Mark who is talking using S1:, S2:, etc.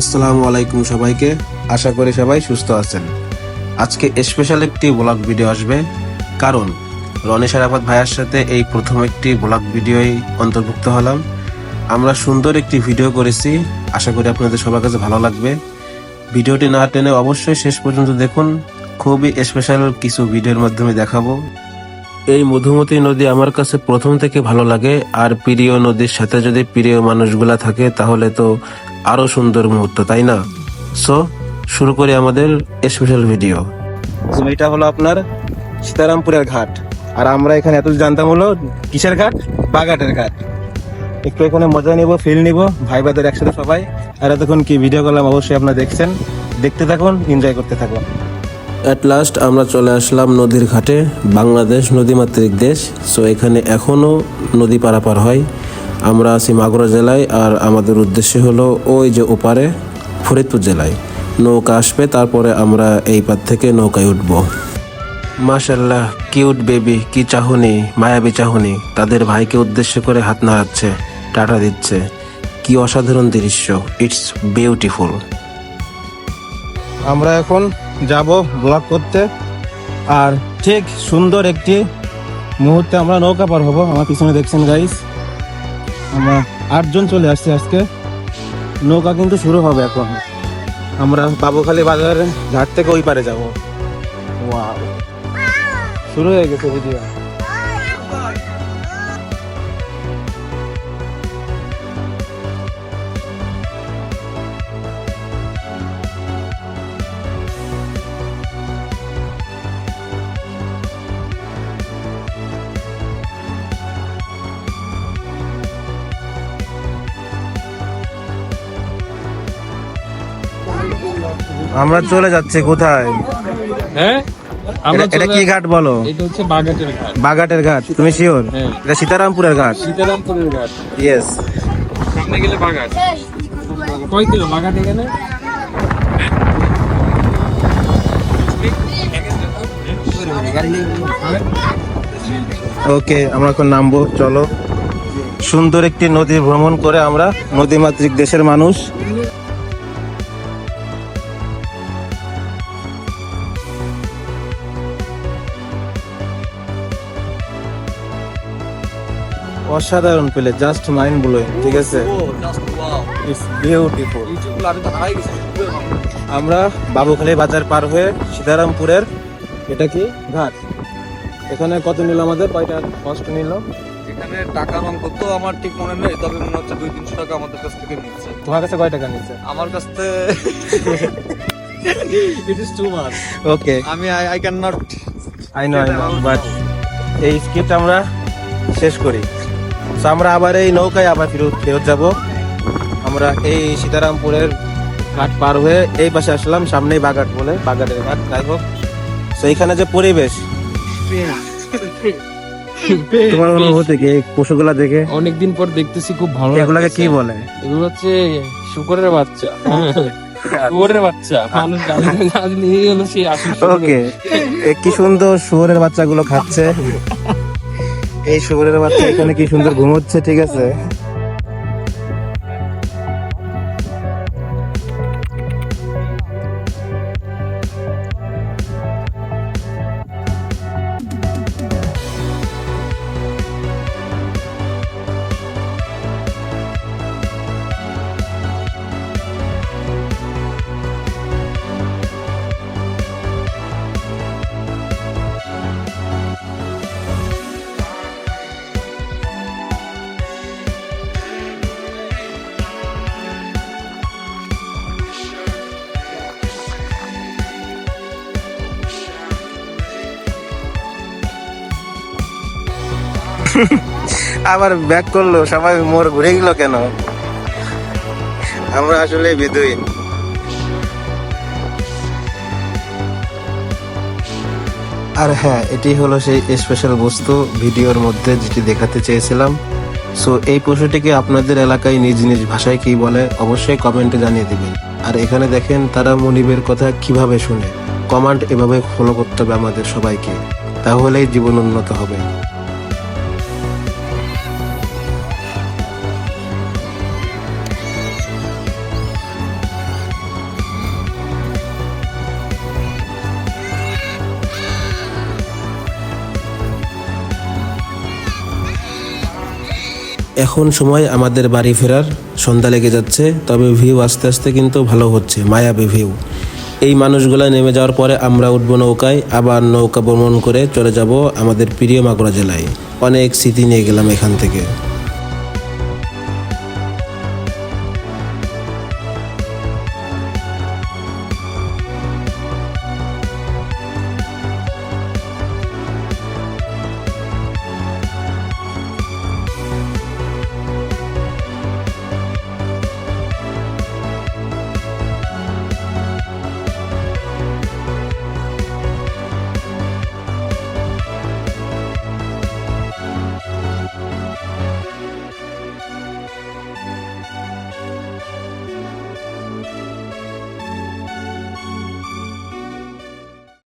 S1: আসসালামু আলাইকুম সবাইকে। আশা করি সবাই সুস্থ আছেন। আজকে স্পেশাল একটি ব্লগ ভিডিও আসবে। কারণ রনি সারাফাত ভাইয়ার সাথে এই প্রথম একটি ব্লগ ভিডিওই অন্তর্ভুক্ত হলাম। আমরা সুন্দর একটি ভিডিও করেছি। আশা করি আপনাদের সবার কাছে ভালো লাগবে। ভিডিওটি না টেনে অবশ্যই শেষ পর্যন্ত দেখুন। খুবই স্পেশাল কিছু ভিডিওর মাধ্যমে দেখাবো। এই মধুমতি নদী আমার কাছে প্রথম থেকে ভালো লাগে। আর প্রিয় নদীর সাথে যদি প্রিয় মানুষগুলা থাকে, তাহলে তো আরও সুন্দর মুহূর্ত, তাই না? সো শুরু করি আমাদের স্পেশাল ভিডিও এটা হলো আপনার সীতারামপুরের ঘাট। আর আমরা এখানে এত জানতাম হলো কিসের ঘাট? বাগাটের ঘাট। একটু এখানে মজা নিব ফিল নিব, ভাই বাদের একসাথে সবাই। আর এতক্ষণ কি ভিডিও করলাম, অবশ্যই আপনারা দেখছেন। দেখতে থাকুন এনজয় করতে থাকুন। অ্যাট লাস্ট আমরা চলে আসলাম নদীর ঘাটে, বাংলাদেশ নদীমাতৃক দেশ। সো এখানে এখনও নদী পারাপার হয়। আমরা আছি মাগুরা জেলায় আর আমাদের উদ্দেশ্য হলো ওই যে ওপারে ফরিদপুর জেলায়। নৌকা আসবে, তারপরে আমরা এই পার থেকে নৌকায় উঠব। মাশাল্লাহ কিউট বেবি, কি চাহনি, মায়াবী চাহনি। তাদের ভাইকে উদ্দেশ্য করে হাত নাড়াচ্ছে, টাটা দিচ্ছে। কি অসাধারণ দৃশ্য ইটস বিউটিফুল আমরা এখন যাব ব্লগ করতে। আর ঠিক সুন্দর একটি মুহূর্তে আমরা নৌকা পার হব। আমার পিছনে দেখছেন গাইস আমরা আটজন চলে আসছি আজকে। নৌকা কিন্তু শুরু হবে এখন। আমরা বাবুখালী বাজারের ঘাট থেকে ওই পারে যাব। শুরু হয়ে গেছে ভিডিও আমরা চলে যাচ্ছি কোথায়?
S2: হ্যাঁ?
S1: এটা- কি ঘাট বলো?
S2: এটা হচ্ছে বাগাটের ঘাট।
S1: বাগাটের ঘাট তুমি শিওর
S2: হ্যাঁ।
S1: এটা সীতারামপুরের ঘাট।
S2: সীতারামপুরের ঘাট।
S1: ইয়েস
S2: সামনে গেলে বাগাট কয় কিলো? বাগাট এখানে?
S1: ওকে আমরা এখন নামবো চলো। সুন্দর একটি নদী ভ্রমণ করে আমরা নদীমাতৃক দেশের মানুষ। অসাধারণ পেলে জাস্ট মাইন্ড ব্লোয়িং ঠিক আছে? ইটস বিউটিফুল আমরা বাবুখালী বাজার পার হয়ে সীতারামপুরের এটা কি? ঘাট। এখানে কত নিল আমাদের? কয়টা কষ্ট নিল?
S3: এখানে টাকার অঙ্ক তো আমার ঠিক মনে নেই তবে মনে হচ্ছে দুই তিনশো টাকা আমাদের কাছ থেকে নিচ্ছে।
S1: তোমার কাছে কয় টাকা নিচ্ছে?
S3: আমার কাছ থেকে it is too much
S1: okay
S3: আমি I can not
S1: I know I know but এই স্কিপ্ট আমরা শেষ করি। তো আমরা আবার এই নৌকায় আবার ফেরত ফেরত যাব। আমরা এই সীতারামপুরের ঘাট পার হয়ে এই পাশে আসলাম সামনেই বাগাট বলে বাগাটের ঘাট যাই হোক। তো এইখানে যে পরিবেশ। তোমার অনুভূতি কি? এই পশুগুলা দেখে?
S2: অনেকদিন পর দেখতেছি খুব ভালো
S1: এগুলাকে কি বলে?
S2: এগুলো হচ্ছে শুকরের বাচ্চা। শুকরের বাচ্চা। মানুষ জানে না, জানে এই হলো সেই
S1: ওকে কি সুন্দর শুয়োরের বাচ্চাগুলো খাচ্ছে। এই শুভরের বাচ্চা এখানে কি সুন্দর ঘুমোচ্ছে? ঠিক আছে। আবার ব্যাক করল, সবাই মোর ঘুরে গেল কেন? আমরা আসলে বেদুই আর হ্যাঁ এটি হলো সেই স্পেশাল বস্তু, ভিডিওর মধ্যে যেটি দেখাতে চেয়েছিলাম। সো এই পশুটিকে আপনাদের এলাকায় নিজ নিজ ভাষায় কি বলে, অবশ্যই কমেন্টে জানিয়ে দিবেন। আর এখানে দেখেন, তারা মনিবের কথা কীভাবে শুনে। কমান্ড এভাবে ফলো করতে হবে আমাদের সবাইকে। তাহলেই জীবন উন্নত হবে। এখন সময় আমাদের বাড়ি ফেরার, সন্ধ্যা লেগে যাচ্ছে, তবে ভিউ আস্তে আস্তে কিন্তু ভালো হচ্ছে, মায়াবী ভিউ এই মানুষগুলো নেমে যাওয়ার পরে আমরা উঠবো নৌকায়, আবার নৌকা ভ্রমণ করে চলে যাব আমাদের প্রিয় মাগুরা জেলায়। অনেক স্মৃতি নিয়ে গেলাম এখান থেকে।